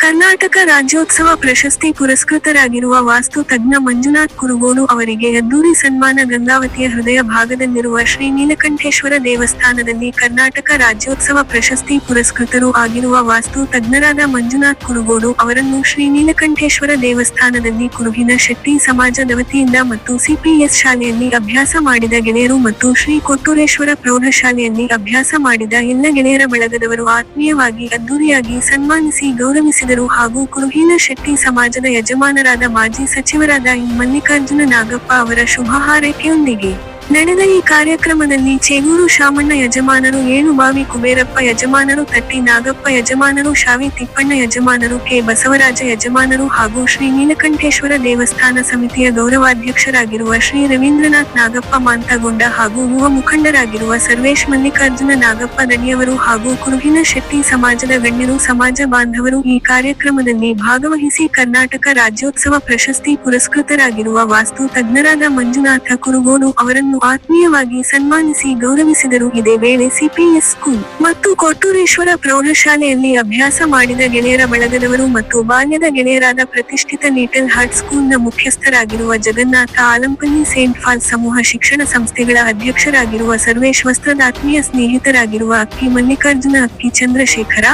ಕರ್ನಾಟಕ ರಾಜ್ಯೋತ್ಸವ ಪ್ರಶಸ್ತಿ ಪುರಸ್ಕೃತರಾಗಿರುವ ವಾಸ್ತು ತಜ್ಞ ಮಂಜುನಾಥ್ ಕುರುಗೋಡು ಅವರಿಗೆ ಅದ್ದೂರಿ ಸನ್ಮಾನ ಗಂಗಾವತಿಯ ಹೃದಯ ಭಾಗದಲ್ಲಿರುವ ಶ್ರೀ ನೀಲಕಂಠೇಶ್ವರ ದೇವಸ್ಥಾನದಲ್ಲಿ ಕರ್ನಾಟಕ ರಾಜ್ಯೋತ್ಸವ ಪ್ರಶಸ್ತಿ ಪುರಸ್ಕೃತರು ಆಗಿರುವ ವಾಸ್ತು ತಜ್ಞರಾದ ಮಂಜುನಾಥ್ ಕುರುಗೋಡು ಅವರನ್ನು ಶ್ರೀ ನೀಲಕಂಠೇಶ್ವರ ದೇವಸ್ಥಾನದಲ್ಲಿ ಕುರುಗಿನ ಶೆಟ್ಟಿ ಸಮಾಜದ ವತಿಯಿಂದ ಮತ್ತು ಸಿಪಿಎಸ್ ಶಾಲೆಯಲ್ಲಿ ಅಭ್ಯಾಸ ಮಾಡಿದ ಗೆಳೆಯರು ಮತ್ತು ಶ್ರೀ ಕೊಟ್ಟೂರೇಶ್ವರ ಪ್ರೌಢಶಾಲೆಯಲ್ಲಿ ಅಭ್ಯಾಸ ಮಾಡಿದ ಎಲ್ಲ ಗೆಳೆಯರ ಬಳಗದವರು ಆತ್ಮೀಯವಾಗಿ ಅದ್ದೂರಿಯಾಗಿ ಸನ್ಮಾನಿಸಿ ಗೌರವಿಸಿದರು. ಹಾಗೂ ಕುರುಹಿನ ಶೆಟ್ಟಿ ಸಮಾಜದ ಯಜಮಾನರಾದ ಮಾಜಿ ಸಚಿವರಾದ ಮಲ್ಲಿಕಾರ್ಜುನ ನಾಗಪ್ಪ ಅವರ ಶುಭ ಹಾರೈಕೆಯೊಂದಿಗೆ ನಡೆದ ಈ ಕಾರ್ಯಕ್ರಮದಲ್ಲಿ ಚೇಗೂರು ಶಾಮಣ್ಣ ಯಜಮಾನರು, ಏಳುಬಾವಿ ಕುಬೇರಪ್ಪ ಯಜಮಾನರು ತಟ್ಟಿ ನಾಗಪ್ಪ ಯಜಮಾನರು, ಶಾವಿ ತಿಪ್ಪಣ್ಣ ಯಜಮಾನರು, ಕೆ ಬಸವರಾಜ ಯಜಮಾನರು ಹಾಗೂ ಶ್ರೀ ನೀಲಕಂಠೇಶ್ವರ ದೇವಸ್ಥಾನ ಸಮಿತಿಯ ಗೌರವಾಧ್ಯಕ್ಷರಾಗಿರುವ ಶ್ರೀ ರವೀಂದ್ರನಾಥ್ ನಾಗಪ್ಪ ಮಾಂತಗೊಂಡ ಹಾಗೂ ಯುವ ಮುಖಂಡರಾಗಿರುವ ಸರ್ವೇಶ್ ಮಲ್ಲಿಕಾರ್ಜುನ ನಾಗಪ್ಪ ದಣಿಯವರು ಹಾಗೂ ಕುರುಹಿನ ಶೆಟ್ಟಿ ಸಮಾಜದ ಗಣ್ಯರು, ಸಮಾಜ ಬಾಂಧವರು ಈ ಕಾರ್ಯಕ್ರಮದಲ್ಲಿ ಭಾಗವಹಿಸಿ ಕರ್ನಾಟಕ ರಾಜ್ಯೋತ್ಸವ ಪ್ರಶಸ್ತಿ ಪುರಸ್ಕೃತರಾಗಿರುವ ವಾಸ್ತು ತಜ್ಞರಾದ ಮಂಜುನಾಥ ಕುರುಗೋಡು ಅವರನ್ನು ಆತ್ಮೀಯವಾಗಿ ಸನ್ಮಾನಿಸಿ ಗೌರವಿಸಿದರು. ಇದೇ ವೇಳೆ ಸಿಪಿಎಸ್ ಸ್ಕೂಲ್ ಮತ್ತು ಕೊಟ್ಟೂರೇಶ್ವರ ಪ್ರೌಢಶಾಲೆಯಲ್ಲಿ ಅಭ್ಯಾಸ ಮಾಡಿದ ಗೆಳೆಯರ ಬಳಗದವರು ಮತ್ತು ಬಾಲ್ಯದ ಗೆಳೆಯರಾದ ಪ್ರತಿಷ್ಠಿತ ಲಿಟಲ್ ಹಾರ್ಟ್ ಸ್ಕೂಲ್ನ ಮುಖ್ಯಸ್ಥರಾಗಿರುವ ಜಗನ್ನಾಥ ಆಲಂಪಲ್ಲಿ ಸೇಂಟ್ ಫಾಲ್ ಸಮೂಹ ಶಿಕ್ಷಣ ಸಂಸ್ಥೆಗಳ ಅಧ್ಯಕ್ಷರಾಗಿರುವ ಸರ್ವೇಶ್ ವಸ್ತ್ರದ ಆತ್ಮೀಯ ಸ್ನೇಹಿತರಾಗಿರುವ ಅಕ್ಕಿ ಮಲ್ಲಿಕಾರ್ಜುನ, ಅಕ್ಕಿ ಚಂದ್ರಶೇಖರ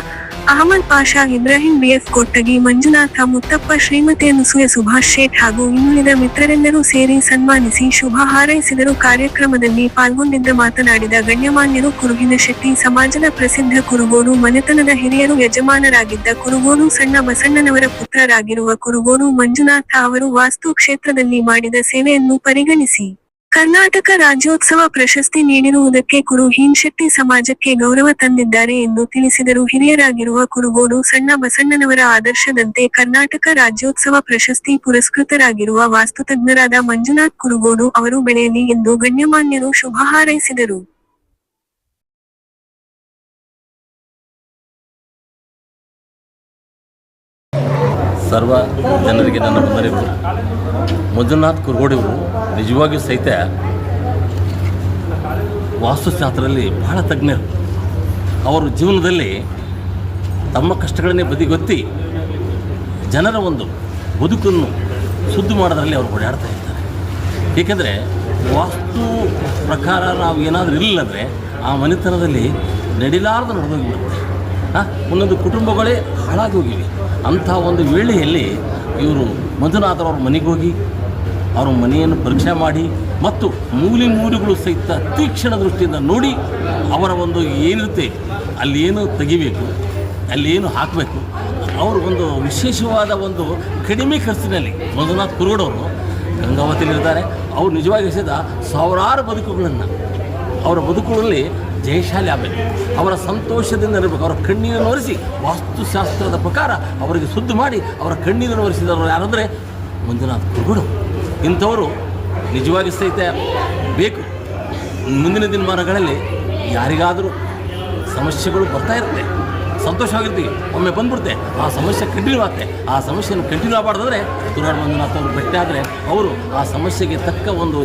ಅಹಮದ್ ಪಾಷಾ ಇಬ್ರಾಹಿಂ ಬಿಎಫ್ ಕೊಟ್ಟಗಿ, ಮಂಜುನಾಥ ಮುತ್ತಪ್ಪ, ಶ್ರೀಮತಿ ಅನುಸೂಯ ಸುಭಾಷ್ ಶೇಟ್ ಹಾಗೂ ಇನ್ನುಳಿದ ಮಿತ್ರರೆಲ್ಲರೂ ಸೇರಿ ಸನ್ಮಾನಿಸಿ ಶುಭ ಹಾರೈಸಿದರು. ಕಾರ್ಯಕ್ರಮದಲ್ಲಿ ಪಾಲ್ಗೊಂಡಿದ್ದ ಮಾತನಾಡಿದ ಗಣ್ಯಮಾನ್ಯರು, ಕುರುಗಿನ ಶೆಟ್ಟಿ, ಸಮಾಜದ ಪ್ರಸಿದ್ಧ ಕುರುಗೋಡು ಮನೆತನದ ಹಿರಿಯರು, ಯಜಮಾನರಾಗಿದ್ದ ಕುರುಗೋಡು ಸಣ್ಣ ಬಸಣ್ಣನವರ ಪುತ್ರರಾಗಿರುವ ಕುರುಗೋಡು ಮಂಜುನಾಥ ಅವರು ವಾಸ್ತು ಕ್ಷೇತ್ರದಲ್ಲಿ ಮಾಡಿದ ಸೇವೆಯನ್ನು ಪರಿಗಣಿಸಿ. ಕರ್ನಾಟಕ ರಾಜ್ಯೋತ್ಸವ ಪ್ರಶಸ್ತಿ ನೀಡಿರುವುದಕ್ಕೆ ಕುರು ಹೀನ್ಶೆಟ್ಟಿ ಸಮಾಜಕ್ಕೆ ಗೌರವ ತಂದಿದ್ದಾರೆ ಎಂದು ತಿಳಿಸಿದರು. ಹಿರಿಯರಾಗಿರುವ ಕುರುಗೋಡು ಸಣ್ಣ ಬಸಣ್ಣನವರ ಆದರ್ಶದಂತೆ ಕರ್ನಾಟಕ ರಾಜ್ಯೋತ್ಸವ ಪ್ರಶಸ್ತಿ ಪುರಸ್ಕೃತರಾಗಿರುವ ವಾಸ್ತುತಜ್ಞರಾದ ಮಂಜುನಾಥ್ ಕುರುಗೋಡು ಅವರು ಬೆಳೆಯಲಿ ಎಂದು ಗಣ್ಯಮಾನ್ಯರು ಶುಭ ಹಾರೈಸಿದರು. ಸರ್ವ ಜನರಿಗೆ ನನ್ನ ವಂದನೆಗಳು ಮಂಜುನಾಥ್ ಕುರ್ಗೋಡಿಯವರು ನಿಜವಾಗಿಯೂ ಸಹಿತ ವಾಸ್ತುಶಾಸ್ತ್ರದಲ್ಲಿ ಬಹಳ ತಜ್ಞರು. ಅವರು ಜೀವನದಲ್ಲಿ ತಮ್ಮ ಕಷ್ಟಗಳನ್ನೇ ಬದಿಗೊತ್ತಿ ಜನರ ಒಂದು ಬದುಕನ್ನು ಶುದ್ಧ ಮಾಡೋದ್ರಲ್ಲಿ ಅವರು ಓಡಾಡ್ತಾ ಇರ್ತಾರೆ ಏಕೆಂದರೆ ವಾಸ್ತು ಪ್ರಕಾರ ನಾವು ಏನಾದರೂ ಇರಲಿಲ್ಲ ಅಂದರೆ ಆ ಮನೆತನದಲ್ಲಿ ನಡಿಲಾರ್ದು ನಡೆದೋಗಿಬಿಡುತ್ತೆ. ಹಾಂ? ಒಂದೊಂದು ಕುಟುಂಬಗಳೇ ಹಾಳಾಗಿ ಹೋಗಿವೆ ಅಂಥ ಒಂದು ವೇಳೆಯಲ್ಲಿ ಇವರು ಮಂಜುನಾಥರವ್ರ ಮನೆಗೆ ಹೋಗಿ ಅವರ ಮನೆಯನ್ನು ಪರೀಕ್ಷೆ ಮಾಡಿ ಮತ್ತು ಮೂಲೆ ಮೂಲೆಗಳು ಸಹಿತ ತೀಕ್ಷ್ಣ ದೃಷ್ಟಿಯಿಂದ ನೋಡಿ ಅವರ ಒಂದು ಏನಿರುತ್ತೆ ಅಲ್ಲಿ ಏನು ತೆಗಿಬೇಕು ಅಲ್ಲಿ ಏನು ಹಾಕಬೇಕು, ಅವರು ಒಂದು ವಿಶೇಷವಾದ ಒಂದು ಕಡಿಮೆ ಖರ್ಚಿನಲ್ಲಿ ಮಂಜುನಾಥ್ ಕುರುಗಡವರು ಗಂಗಾವತಿಯಲ್ಲಿರ್ತಾರೆ ಅವರು ನಿಜವಾಗಿ ಎಸೆದ ಸಾವಿರಾರು ಬದುಕುಗಳನ್ನು, ಅವರ ಬದುಕುಗಳಲ್ಲಿ ಜಯಶಾಲಿ ಆಗಬೇಕು. ಅವರ ಸಂತೋಷದಿಂದ ಇರಬೇಕು. ಅವರ ಕಣ್ಣೀರನ್ನು ಒರೆಸಿ ವಾಸ್ತುಶಾಸ್ತ್ರದ ಪ್ರಕಾರ ಅವರಿಗೆ ಶುದ್ಧ ಮಾಡಿ ಅವರ ಕಣ್ಣೀರನ್ನು ಒರೆಸಿದವರು ಯಾರಂದರೆ ಮಂಜುನಾಥ್ ಕುರುಗುಡು ಇಂಥವರು ನಿಜವಾಗಿ ಸಹಿತ ಬೇಕು. ಮುಂದಿನ ದಿನಮಾನಗಳಲ್ಲಿ ಯಾರಿಗಾದರೂ ಸಮಸ್ಯೆಗಳು ಬರ್ತಾ ಇರುತ್ತೆ. ಸಂತೋಷವಾಗಿರ್ತೀವಿ ಒಮ್ಮೆ ಬಂದ್ಬಿಡುತ್ತೆ ಆ ಸಮಸ್ಯೆ ಕಂಟಿನ್ಯೂ ಆಗುತ್ತೆ ಆ ಸಮಸ್ಯೆಯನ್ನು ಕಂಟಿನ್ಯೂ ಆಗಬಾರ್ದಂದ್ರೆ ತುರಾಡ್ ಮಂಜುನಾಥ್ ಅವರು ಭೇಟಿ ಆದರೆ ಅವರು ಆ ಸಮಸ್ಯೆಗೆ ತಕ್ಕ ಒಂದು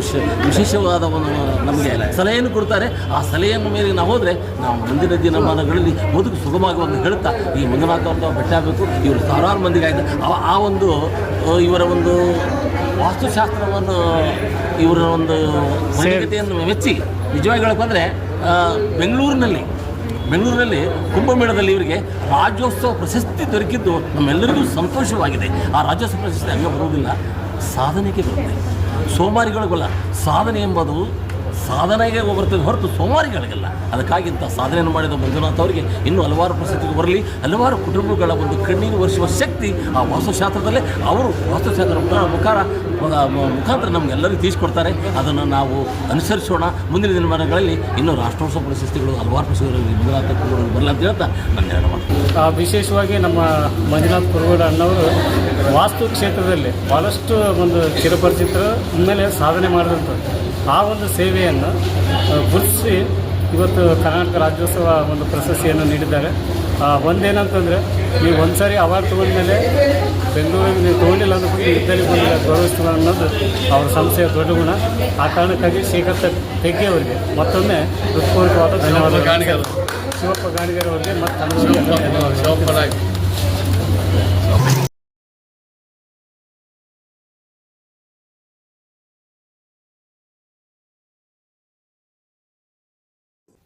ವಿಶೇಷವಾದ ಒಂದು ನಮಗೆ ಸಲಹೆಯನ್ನು ಕೊಡ್ತಾರೆ. ಆ ಸಲಹೆಯನ್ನು ಮೇಲೆ ನಾವು ಹೋದರೆ ನಾವು ಮುಂದಿನ ದಿನಮಾನಗಳಲ್ಲಿ ಬದುಕು ಸುಗಮವಾಗಿ ಒಂದು ಹೇಳುತ್ತಾ ಈ ಮಂಜುನಾಥ್ ಅವ್ರದ್ದು ಭೇಟಿ ಆಗಬೇಕು. ಇವರು ಸಾವಿರಾರು ಮಂದಿಗೆ ಆಯಿತು. ಆ ಒಂದು ಇವರ ಒಂದು ವಾಸ್ತುಶಾಸ್ತ್ರವನ್ನು ಇವರ ಒಂದು ಮೆಚ್ಚಿ ನಿಜವಾಗಿ ಹೇಳಬೇಕಂದ್ರೆ ಬೆಂಗಳೂರಿನಲ್ಲಿ ಬೆಂಗಳೂರಿನಲ್ಲಿ ಕುಂಭಮೇಳದಲ್ಲಿ ಇವರಿಗೆ ರಾಜ್ಯೋತ್ಸವ ಪ್ರಶಸ್ತಿ ದೊರಕಿದ್ದು ನಮ್ಮೆಲ್ಲರಿಗೂ ಸಂತೋಷವಾಗಿದೆ. ಆ ರಾಜ್ಯೋತ್ಸವ ಪ್ರಶಸ್ತಿ ಹಂಗೆ ಬರುವುದಿಲ್ಲ, ಸಾಧನೆಗೆ ಬರುತ್ತೆ. ಸೋಮಾರಿಗಳಿಗಲ್ಲ ಸಾಧನೆ ಎಂಬುದು ಸಾಧನೆಗೆ ಬರ್ತದೆ ಹೊರತು ಸೋಮಾರಿಗಳಿಗಲ್ಲ. ಅದಕ್ಕಾಗಿ ಇಂಥ ಸಾಧನೆಯನ್ನು ಮಾಡಿದ ಮಂಜುನಾಥ್ ಅವರಿಗೆ ಇನ್ನೂ ಹಲವಾರು ಪ್ರಸಕ್ತಿಗೆ ಬರಲಿ ಹಲವಾರು ಕುಟುಂಬಗಳ ಒಂದು ಕಣ್ಣೀರು ಒರೆಸುವ ಶಕ್ತಿ ಆ ವಾಸ್ತುಶಾಸ್ತ್ರದಲ್ಲೇ ಅವರು ವಾಸ್ತುಶಾಸ್ತ್ರ ಮುಖ- ಮುಖಾರ ಮುಖಾಂತರ ನಮಗೆಲ್ಲರಿಗೂ ತಿಳಿಸ್ಕೊಡ್ತಾರೆ. ಅದನ್ನು ನಾವು ಅನುಸರಿಸೋಣ. ಮುಂದಿನ ದಿನಮಾನಗಳಲ್ಲಿ ಇನ್ನೂ ರಾಷ್ಟ್ರೋತ್ಸವ ಪ್ರಶಸ್ತಿಗಳು ಹಲವಾರು ಪ್ರಶಸ್ತಿಗಳು ಮಂಜುನಾಥ ಬರಲ್ಲ ಅಂತ ಹೇಳ್ತಾ ನನ್ನ ಹೇಳ ಮಾತು ಆ, ವಿಶೇಷವಾಗಿ ನಮ್ಮ ಮಂಜುನಾಥ್ ಕುರುಗಡ ಅಣ್ಣವರು ವಾಸ್ತು ಕ್ಷೇತ್ರದಲ್ಲಿ ಭಾಳಷ್ಟು ಒಂದು ಚಿರಪರಿಚಿತರು ಮೇಲೆ ಸಾಧನೆ ಮಾಡಿದಂಥದ್ದು ಆ ಒಂದು ಸೇವೆಯನ್ನು ಗುರುತಿಸಿ ಇವತ್ತು ಕರ್ನಾಟಕ ರಾಜ್ಯೋತ್ಸವ ಒಂದು ಪ್ರಶಸ್ತಿಯನ್ನು ನೀಡಿದ್ದಾರೆ. ಒಂದೇನಂತಂದರೆ ನೀವು ಒಂದು ಸಾರಿ ಅವಾರ್ಡ್ ತೊಗೊಂಡ್ಮೇಲೆ ಬೆಂಗಳೂರಿಗೆ ನೀವು ತೊಗೊಂಡಿಲ್ಲ ಅಂದ್ರೆ ಕೂಡ ಇದ್ದಲ್ಲಿ ಬಂದಿಲ್ಲ ಗೌರವಿಸ್ತೀವಿ ಅನ್ನೋದು ಅವ್ರ ಸಂಸ್ಥೆಯ ದೊಡ್ಡ ಗುಣ. ಆ ಕಾರಣಕ್ಕಾಗಿ ಶೇಖರ್ ತೆಗ್ಗೆ ಅವರಿಗೆ ಮತ್ತೊಮ್ಮೆ ಹೃತ್ಪೂರ್ವಕವಾದ ಧನ್ಯವಾದಗಳು. ಶಿವಪ್ಪ ಗಾಣಿಗರ್ ಅವರಿಗೆ. ಮತ್ತು ತಂಡದವರಿಗೆ